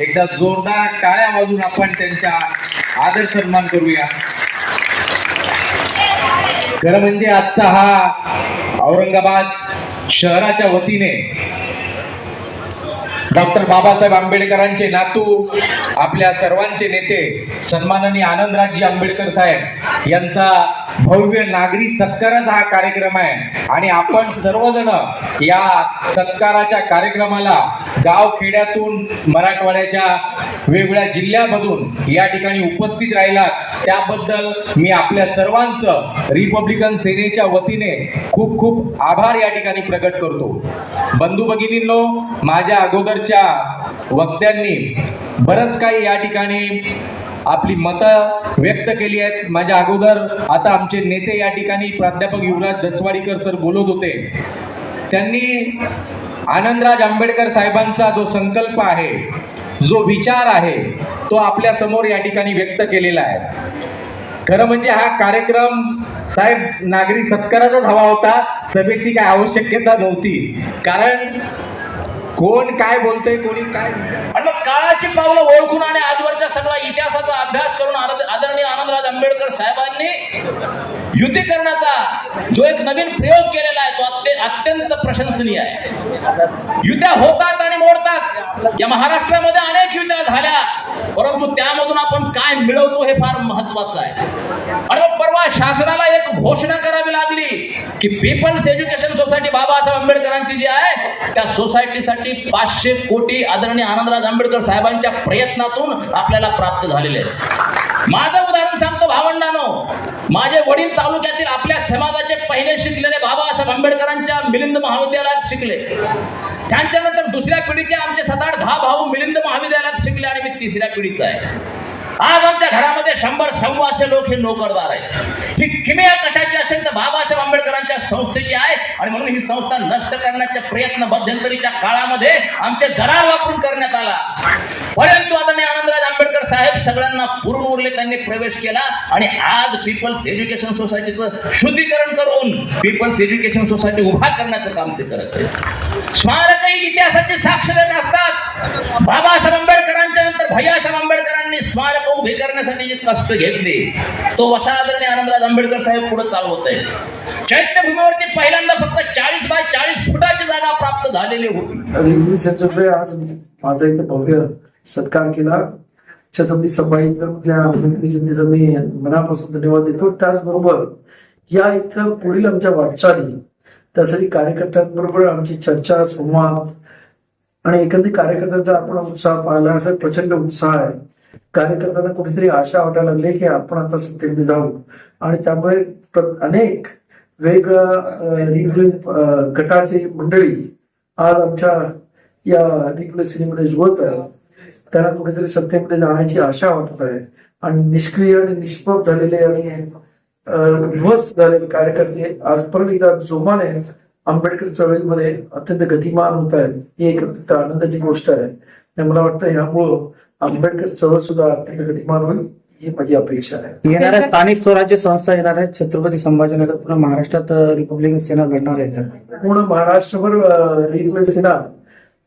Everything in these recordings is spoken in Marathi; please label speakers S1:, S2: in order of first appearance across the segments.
S1: एकदा जोरदार टाळ्या वाजून आपण त्यांचा आदर सन्मान करूया. खरं म्हणजे आजचा हा औरंगाबाद शहराच्या वतीने डॉक्टर बाबासाहेब आंबेडकरांचे नातू आपल्या सर्वांचे नेते सन्माननीय आनंदराजजी आंबेडकर साहेब यांचा भव्य नागरी सत्काराचा हा कार्यक्रम आहे. आणि आपण सर्वजण या सत्काराच्या कार्यक्रमाला गाव खेड्यातून मराठवाड्याच्या वेगवेगळ्या जिल्ह्यामधून या ठिकाणी उपस्थित राहिलात. त्याबद्दल मी आपल्या सर्वांचं रिपब्लिकन सेनेच्या वतीने खूप खूप आभार या ठिकाणी प्रकट करतो. बंधू भगिनींनो माझ्या अगोदरच्या वक्त्यांनी बरंच काही या ठिकाणी आपली मतं व्यक्त केली आहेत. माझ्या अगोदर आता आमचे नेते या ठिकाणी प्राध्यापक युवराज दसवाडीकर सर बोलत होते. त्यांनी आनंदराज आंबेडकर साहेबांचा जो संकल्प आहे जो विचार आहे तो आपल्यासमोर या ठिकाणी व्यक्त केलेला आहे. खरं म्हणजे हा कार्यक्रम साहेब नागरी सत्काराचाच हवा होता सभेची काय आवश्यकता नव्हती. कारण कोण काय बोलतंय कोणी काय
S2: काळाची पावलं ओळखून आणि आजवरच्या सगळा इतिहासाचा अभ्यास करून आदरणीय आनंदराज आंबेडकर साहेबांनी युतीकरणाचा जो एक नवीन प्रयोग केलेला आहे तो अत्य- अत्यंत प्रशंसनीय आहे. युत्या होतात आणि मोडतात. या महाराष्ट्रामध्ये अनेक युत्या झाल्या. परंतु त्यामधून आपण काय मिळवतो हे फार महत्वाचं आहे. आणि परवा शासनाला की पीपल्स एज्युकेशन सोसायटी बाबासाहेब आंबेडकरांची जी आहे त्या सोसायटीसाठी पाचशे कोटी आदरणीय आनंदराज आंबेडकर साहेबांच्या प्रयत्नातून आपल्याला प्राप्त झालेले आहे माझं उदाहरण सांगतो भावंडानो. माझे वडील तालुक्यातील आपल्या समाजाचे पहिले शिकलेले बाबासाहेब आंबेडकरांच्या मिलिंद महाविद्यालयात शिकले. त्यांच्यानंतर दुसऱ्या पिढीचे आमचे सात आठ दहा भाऊ मिलिंद महाविद्यालयात शिकले आणि मी तिसऱ्या पिढीचा आहे. आज आमच्या घरामध्ये शंभर सव्वाशे लोक हे नोकरदार आहेत. ही किमया कशाची असेल तर बाबासाहेब आंबेडकरांच्या संस्थेची आहे. आणि म्हणून ही संस्था नष्ट करण्याचे प्रयत्न मध्यंतरीच्या काळामध्ये आमचे दरार वापरून करण्यात आला. परंतु आदरणीय आनंदराज आंबेडकर साहेब सगळ्यांना पूर्ण उरले त्यांनी प्रवेश केला. आणि आज पीपल्स एज्युकेशन सोसायटीचं शुद्धीकरण करून पीपल्स एज्युकेशन सोसायटी उभा करण्याचं काम ते करत आहेत. स्मारकही इतिहासाची साक्ष देत असतात. बाबासाहेब आंबेडकरांच्या नंतर भैयासाहेब आंबेडकरांनी स्मारक उभे करण्यासाठी जे कष्ट घेतले तो वसाहतने आनंदराज आंबेडकर साहेब पुढे चालवत आहे चैत्यभूमीवरती पहिल्यांदा फक्त चाळीस बाय चाळीस फुटाची जागा प्राप्त झालेली होती.
S3: आज माझा इथे भव्य सत्कार केला. छत्रपती संभाजीनगरमधल्या जनतेचा मी मनापासून धन्यवाद देतो. त्याचबरोबर या इथं पुढील आमच्या वाटचाली त्यासाठी कार्यकर्त्यांबरोबर आमची चर्चा संवाद आणि एखादी कार्यकर्त्यांचा आपण उत्साह पाहिला असा प्रचंड उत्साह आहे. कार्यकर्त्यांना कुठेतरी आशा वाटायला लागली की आपण आता सत्तेमध्ये जाऊ. आणि त्यामुळे अनेक वेगळ्या गटाची गटाचे मंडळी आज आमच्या या रिग्युलर सिनेमध्ये जुळत आहे त्यांना कुठेतरी सत्तेमध्ये जाण्याची आशा वाटत आहे. आणि निष्क्रिय आणि निष्प्रभ झालेले आणि अं, झालेले कार्यकर्ते आज परत एकदा जोमाने आंबेडकर चळवळीमध्ये अत्यंत गतिमान होत आहेत. ही एक अत्यंत आनंदाची गोष्ट आहे. आणि मला वाटतं ह्यामुळं आंबेडकर चळवळ सुद्धा अत्यंत गतिमान होईल ही माझी अपेक्षा आहे.
S4: येणाऱ्या स्थानिक स्वराज्य संस्था येणार आहेत छत्रपती संभाजीनगर पुन्हा महाराष्ट्रात अं, रिपब्लिकन सेना लढणार आहे?
S3: पूर्ण महाराष्ट्रभर रिपब्लिक सेना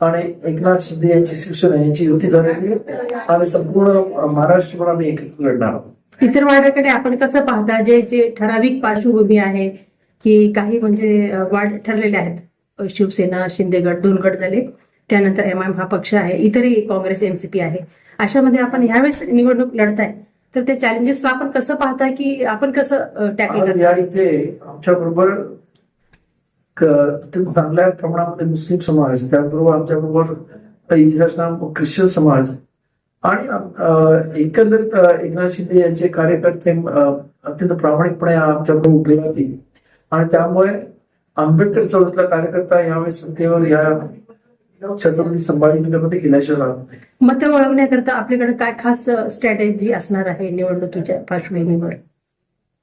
S3: आणि एकनाथ शिंदे यांची शिवसेना यांची युती झालेली आहे. आणि संपूर्ण महाराष्ट्रभर आम्ही एकत्र लढणार आहोत.
S5: इतर वार्डाकडे आपण कसं पाहता? जे जे ठराविक पार्श्वभूमी आहे की काही म्हणजे वार्ड ठरलेले आहेत. शिवसेना शिंदे गट दोन गट झाले. त्यानंतर एम आय हा पक्ष आहे. इतरही काँग्रेस एनसीपी आहे. अशामध्ये आपण ह्यावेळेस निवडणूक लढताय. तर ते चॅलेंजेस आपण कसं पाहता की आपण कसं टॅकल
S3: या इथे आमच्या बरोबर चांगल्या प्रमाणामध्ये मुस्लिम समाज त्याचबरोबर आमच्या बरोबर असणारा ख्रिश्चन समाज आणि एकंदरीत एकनाथ शिंदे यांचे कार्यकर्ते अत्यंत प्रामाणिकपणे आमच्या बरोबर उभे राहतील. आणि त्यामुळे आंबेडकर चळवळीतला कार्यकर्ता यावेळेस सत्तेवर या छत्रपती संभाजीनगरमध्ये गेल्याशिवाय राहत नाही
S5: मतं वळवण्याकरता आपल्याकडे काय खास स्ट्रॅटेजी असणार आहे निवडणुकीच्या पार्श्वभूमीवर?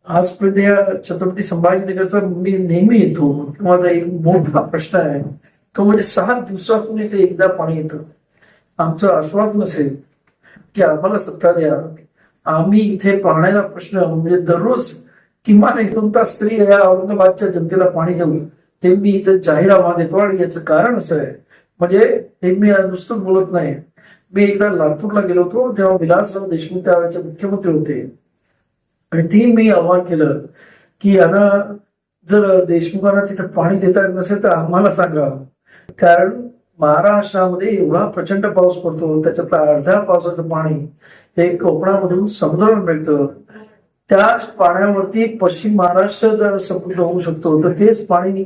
S3: आजपर्यंत या छत्रपती संभाजीनगरचा मी नेहमी येतो. माझा एक मोठा प्रश्न आहे. तो म्हणजे सहा दिवसातून इथे एकदा पाणी येतं. आमचं आश्वासन असेल की आम्हाला सत्ता द्या. आम्ही इथे पाण्याचा प्रश्न म्हणजे दररोज किमान एक दोन तास तरी या औरंगाबादच्या जनतेला पाणी घेऊन हे मी इथं जाहीर आव्हान देतो आणि याचं कारण असं आहे. म्हणजे हे मी नुसतं बोलत नाही. मी एकदा लातूरला गेलो होतो जेव्हा विलासराव देशमुख त्यावेळेचे मुख्यमंत्री होते. आणि ते मी आव्हान केलं की यांना जर देशमुखांना तिथं पाणी देता येत नसेल तर आम्हाला सांगा. कारण महाराष्ट्रामध्ये एवढा प्रचंड पाऊस पडतो त्याच्यातला अर्ध्या पावसाचं पाणी हे कोकणामधून समुद्रावर मिळतं. त्याच पाण्यावरती पश्चिम महाराष्ट्र जर समृद्ध होऊ शकतो तर तेच पाणी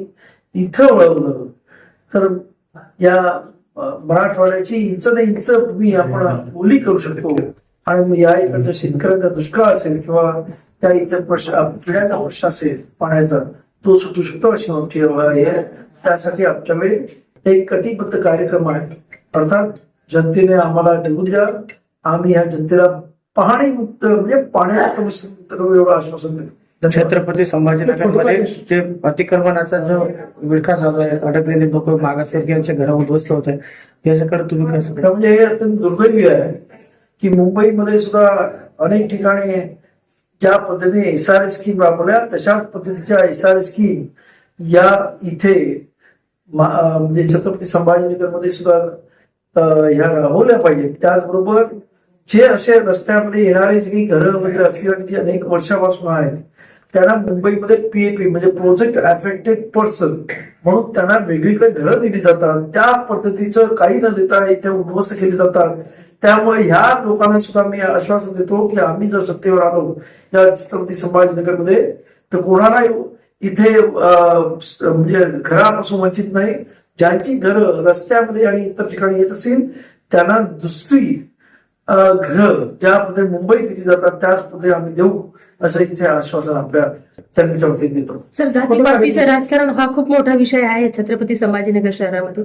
S3: इथं वळवलं. तर या मराठवाड्याची इंच ना इंच तुम्ही आपण ओली करू शकतो. आणि या इकडच्या शेतकऱ्यांचा दुष्काळ असेल किंवा त्या इतर प्रश्न पिढ्याचा प्रश्न असेल पाण्याचा तो सुटू शकतो अशी आमची आहे. त्यासाठी आमच्याकडे एक कटिबद्ध कार्यक्रम आहे. अर्थात जनतेने आम्हाला निवडून द्या. आम्ही ह्या जनतेला पाणी मुक्त म्हणजे पाण्याच्या समस्या मुक्त करू एवढं आश्वासन देतो
S4: छत्रपती संभाजीनगरमध्ये जे अतिक्रमणाचा जो विळखा चालू आहे अडकलेले लोक मागासवर्गीयांच्या घरा उद्ध्वस्त होत आहे याच्याकडे तुम्ही
S3: खरं म्हणजे हे अत्यंत दुर्दैवी आहे की मुंबईमध्ये सुद्धा अनेक ठिकाणी ज्या पद्धतीने एस आर एस स्कीम राबवल्या तशाच पद्धतीच्या एस आर एस स्कीम या इथे म्हणजे छत्रपती संभाजीनगरमध्ये सुद्धा ह्या राबवल्या पाहिजेत. त्याचबरोबर जे असे रस्त्यामध्ये येणारे जे काही घरं वगैरे असतील जी जे अनेक वर्षापासून आहेत त्यांना मुंबईमध्ये पीएपी म्हणजे प्रोजेक्ट अफेक्टेड पर्सन म्हणून त्यांना वेगळीकडे घरं दिली जातात. त्या पद्धतीचं काही न देता इथे उद्ध्वस्त केली जातात. त्यामुळे ह्या लोकांना सुद्धा मी आश्वासन देतो की आम्ही जर सत्तेवर आलो या छत्रपती संभाजीनगरमध्ये तर कोणाला इथे अं, म्हणजे घरापासून वंचित नाही. ज्यांची घरं रस्त्यामध्ये आणि इतर ठिकाणी येत असतील त्यांना दुसरी घरं ज्या पद्धतीने मुंबईत दिली जातात त्याच पद्धतीने आम्ही देऊ असं इथे आश्वासन आपल्या चर्चेच्या वतीत देतो.
S5: सर जाती पातीचं राजकारण हा खूप मोठा विषय आहे. छत्रपती संभाजीनगर शहरामध्ये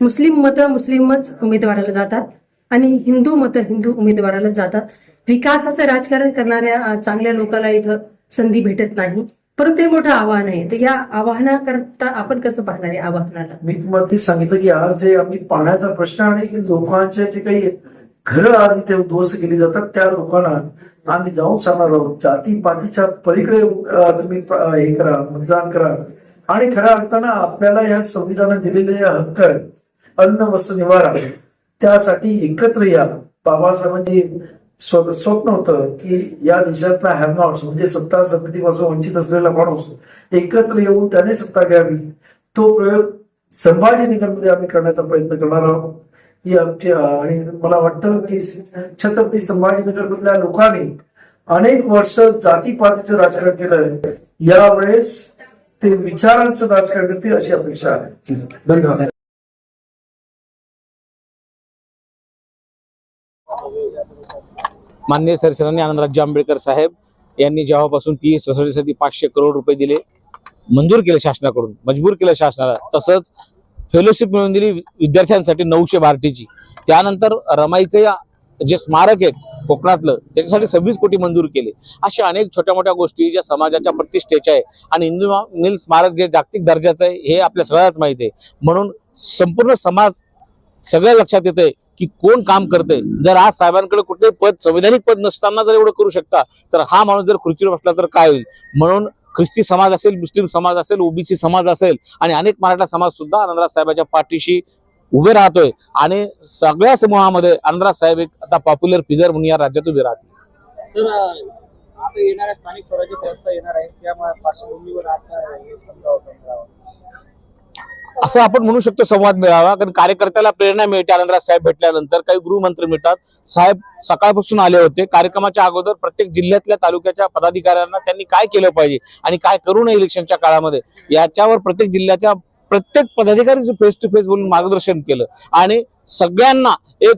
S5: मुस्लिम मतं मुस्लिमच उमेदवाराला जातात आणि हिंदू मतं हिंदू उमेदवाराला जातात. विकासाचं राजकारण करणाऱ्या चांगल्या लोकांना इथं संधी भेटत नाही. परंतु हे मोठं आव्हान आहे. तर या आव्हानाकरता आपण कसं पाहणार आहे आव्हानाला?
S3: मी तुम्हाला तेच सांगितलं की आज जे आम्ही पाण्याचा प्रश्न आणि लोकांचे जे काही घरं आज इथे उद्ध्वस्त केली जातात त्या लोकांना आम्ही जाऊन सांगणार आहोत. जाती पातीच्या पलीकडे तुम्ही हे करा मतदान करा. आणि खऱ्या अर्थानं आपल्याला या संविधानात दिलेले हक्क अन्न वस्त्र निवारा त्यासाठी एकत्र या. बाबासाहेबांची स्व- स्वप्न होतं की या देशातला हॅवनॉट्स म्हणजे सत्ता संपत्तीपासून वंचित असलेला माणूस एकत्र येऊन त्याने सत्ता घ्यावी. तो प्रयोग संभाजीनगरमध्ये आम्ही करण्याचा प्रयत्न करणार आहोत. ही आमची आणि मला वाटतं की छत्रपती संभाजीनगर मधल्या लोकांनी अनेक वर्ष जातीपातीचं राजकारण केलं यावेळेस ते विचारांचं राजकारण करतील अशी अपेक्षा आहे. धन्यवाद.
S6: माननीय सरसरांनी आनंदराज आंबेडकर साहेब यांनी जेव्हापासून पी सोसायटीसाठी पाचशे करोड रुपये दिले मंजूर केले शासनाकडून मजबूर केलं शासनाला तसंच फेलोशिप मिळवून दिली विद्यार्थ्यांसाठी नऊशे बार्टीची त्यानंतर रमाईचे जे स्मारक आहेत कोकणातलं त्याच्यासाठी सव्वीस कोटी मंजूर केले. अशा अनेक छोट्या मोठ्या गोष्टी ज्या समाजाच्या प्रतिष्ठेच्या आहे आणि हिंदू मिल स्मारक जे जागतिक दर्जाचं आहे हे आपल्या सगळ्याच माहिती आहे. म्हणून संपूर्ण समाज सगळं लक्षात येतंय की कोण काम करते जर आज साहेबांकडे कुठलंही पद संविधानिक पद नसताना जर एवढं करू शकता तर हा माणूस जर खुर्चीवर बसला तर काय होईल? म्हणून ख्रिस्ती समाज असेल मुस्लिम समाज असेल ओबीसी समाज असेल आणि अनेक मराठा समाज सुद्धा आनंदराज साहेबाच्या पाठीशी उभे राहतोय. आणि सगळ्या समूहामध्ये आनंदराज साहेब एक आता पॉप्युलर फिगर म्हणून या राज्यात उभे राहतील.
S7: सर आता येणाऱ्या स्थानिक स्वराज्य संस्था येणार आहेत त्या पार्श्वभूमीवर आता
S6: असं आपण म्हणू शकतो संवाद मिळावा कारण कार्यकर्त्याला प्रेरणा मिळते. आनंदराज साहेब भेटल्यानंतर काही गृहमंत्री मिळतात. साहेब सकाळपासून आले होते. कार्यक्रमाच्या अगोदर प्रत्येक जिल्ह्यातल्या तालुक्याच्या पदाधिकाऱ्यांना त्यांनी काय केलं पाहिजे आणि काय करू नये इलेक्शनच्या काळामध्ये याच्यावर प्रत्येक जिल्ह्याच्या प्रत्येक पदाधिकारीचं फेस टू फेस बोलून मार्गदर्शन केलं. आणि सगळ्यांना एक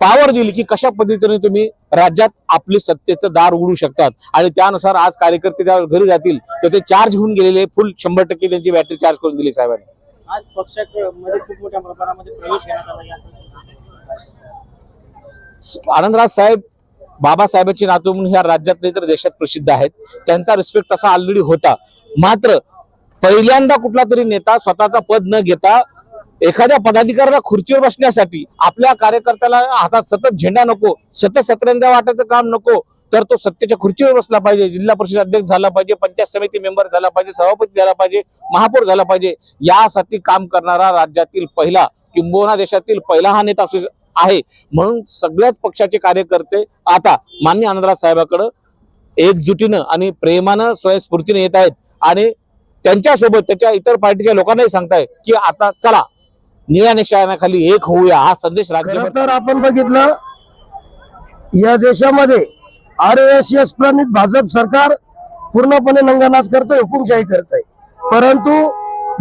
S6: पावर दिली की कशा पद्धतीने तुम्ही राज्यात आपली सत्तेचं दार उघडू शकतात. आणि त्यानुसार आज कार्यकर्ते त्या घरी जातील तर ते चार्ज होऊन गेलेले. फुल शंभर टक्के त्यांची बॅटरी चार्ज करून दिली साहेबांनी.
S7: आज पक्षामध्ये खूप मोठ्या प्रमाणामध्ये प्रवेश घेण्यात आला या
S6: आनंदराज साहेब बाबासाहेबांची नातू म्हणून ह्या राज्यात नाही तर देशात प्रसिद्ध आहेत. त्यांचा रिस्पेक्ट तसा ऑलरेडी होता. मात्र पहिल्यांदा कुठला तरी नेता स्वतःचा पद न घेता एखाद्या पदाधिकाऱ्याला खुर्चीवर बसण्यासाठी आपल्या कार्यकर्त्याला हातात सतत झेंडा नको सतत सतरंजा वाटायचं काम नको तर तो सत्तेच्या खुर्चीवर बसला पाहिजे जिल्हा परिषद अध्यक्ष झाला पाहिजे पंचायत समिती मेंबर झाला पाहिजे सभापती झाला पाहिजे महापौर झाला पाहिजे यासाठी काम करणारा राज्यातील पहिला किंबहुना देशातील पहिला हा नेता असू आहे. म्हणून सगळ्याच पक्षाचे कार्यकर्ते आता मान्य आनंदराज साहेबाकडं एकजुटीनं आणि प्रेमानं स्वयंस्फूर्तीने येत आहेत. आणि त्यांच्यासोबत त्याच्या इतर पार्टीच्या लोकांनाही सांगताय की आता चला निळ्या निशाण्याखाली एक होऊया हा संदेश राज्य
S8: तर आपण बघितलं या देशामध्ये आर एस एस प्रणित भाजप सरकार पूर्णपणे नंगानाच करतंय हुकुमशाही करतंय. परंतु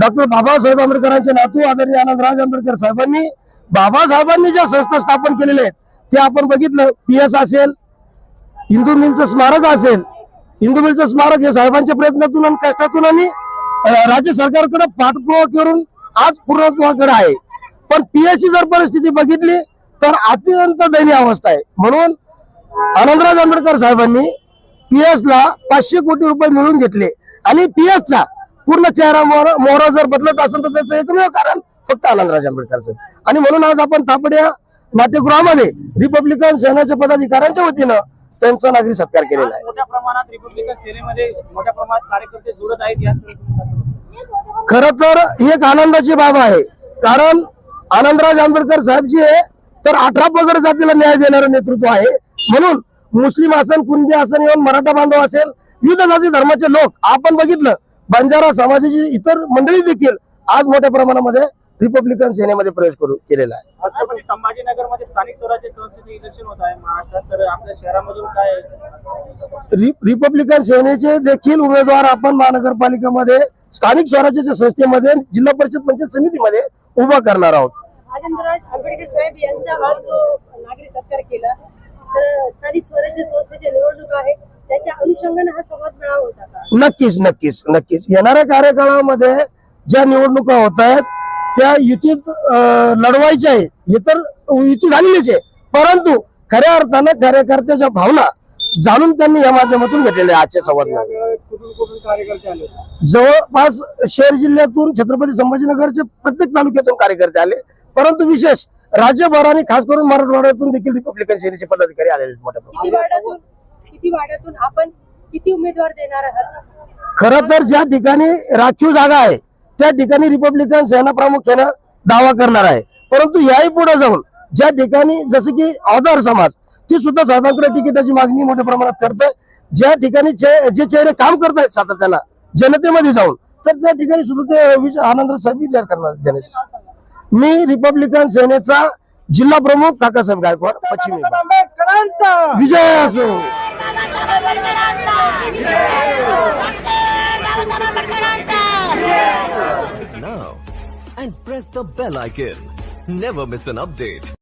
S8: डॉक्टर बाबासाहेब आंबेडकरांचे नातू आदरणीय आनंदराज आंबेडकर साहेबांनी बाबासाहेबांनी ज्या संस्था स्थापन केलेल्या आहेत ते आपण बघितलं. पी एस असेल हिंदू मिलचं स्मारक असेल हिंदू मिलचं स्मारक हे साहेबांच्या प्रयत्नातून आणि कष्टातून आणि राज्य सरकारकडे पाठपुरावा करून आज पूर्णत्वाकडे आहे. पण पीएचची जर परिस्थिती बघितली तर अत्यंत दयनीय अवस्था आहे. म्हणून आनंदराज आंबेडकर साहेबांनी पीएस ला पाचशे कोटी रुपये मिळवून घेतले. आणि PS चा पूर्ण चेहरा मोहरा जर बदलत असेल तर त्याचं एकमेव कारण फक्त आनंदराज आंबेडकर साहेब. आणि म्हणून आज आपण तापड्या नाट्यगृहामध्ये रिपब्लिकन सेनेच्या पदाधिकाऱ्यांच्या वतीनं त्यांचा नागरी सत्कार केलेला आहे.
S7: आज मोठ्या प्रमाणात रिपब्लिकन सेनेमध्ये मोठ्या प्रमाणात कार्यकर्ते जुळत आहेत याकडे तुम्ही कसं बघता?
S8: खर तर ही एक आनंदाची बाब आहे. कारण आनंदराज आंबेडकर साहेब जे आहे तर अठरा पगड जातीला न्याय देणारं नेतृत्व आहे. म्हणून मुस्लिम असेल कुणबी असेल येऊन मराठा बांधव असेल विविध जाती धर्माचे लोक आपण बघितलं बंजारा समाजाची इतर मंडळी देखील आज मोठ्या प्रमाणामध्ये रिपब्लिकन सेनेमध्ये प्रवेश करू केलेला आहे.
S7: स्थानिक स्वराज्य संस्थेचे इलेक्शन होत आहे महाराष्ट्रात तर आपल्या शहरामधून काय
S8: रिपब्लिकन सेनेचे देखील उमेदवार आपण महानगरपालिकेमध्ये स्थानिक स्वराज्याच्या संस्थेमध्ये जिल्हा परिषद पंचायत समितीमध्ये उभा करणार आहोत.
S9: आनंदराज आंबेडकर साहेब यांचा आज जो नागरी सत्कार केला स्थानिक स्वराज्य संस्थेची निवडणूक आहे त्याच्या अनुषंगाने हा संवाद मेळावा होता का?
S8: नक्कीच नक्कीच नक्कीच. येणाऱ्या कार्यकाळामध्ये ज्या निवडणुका होत आहेत त्या युतीत लढवायच्या आहे हे तर युती झालेलीच आहे. परंतु खऱ्या अर्थानं कार्यकर्त्याच्या भावना जाणून त्यांनी या माध्यमातून घेतलेल्या आजच्या संवाद
S7: कुठून कुठून कार्यकर्ते आले होते?
S8: जवळपास शहर जिल्ह्यातून छत्रपती संभाजीनगरचे प्रत्येक तालुक्यातून कार्यकर्ते आले. परंतु विशेष राज्यभर आणि खास करून मराठवाड्यातून देखील रिपब्लिकन सेनेचे पदाधिकारी आलेले आहेत मोठ्या प्रमाणात.
S9: किती वाड्यातून आपण किती उमेदवार देणार आहात?
S8: खरं तर ज्या ठिकाणी राखीव जागा आहे त्या ठिकाणी रिपब्लिकन सेना प्रामुख्यानं दावा करणार आहे. परंतु याही पुढे जाऊन ज्या ठिकाणी जसं की आधार समाज ती सुद्धा साहेबांकडे तिकिटाची मागणी मोठ्या प्रमाणात करते ज्या ठिकाणी जे चेहरे काम करत आहेत सातत्यानं जनतेमध्ये जाऊन तर त्या ठिकाणी सुद्धा ते आनंद साहेब विचार करणार देण्याचे. मी रिपब्लिकन सेनेचा जिल्हा प्रमुख काकासाहेब गायकवाड पश्चिम विभाग विजय असो
S10: now and press the bell icon. Never miss an update.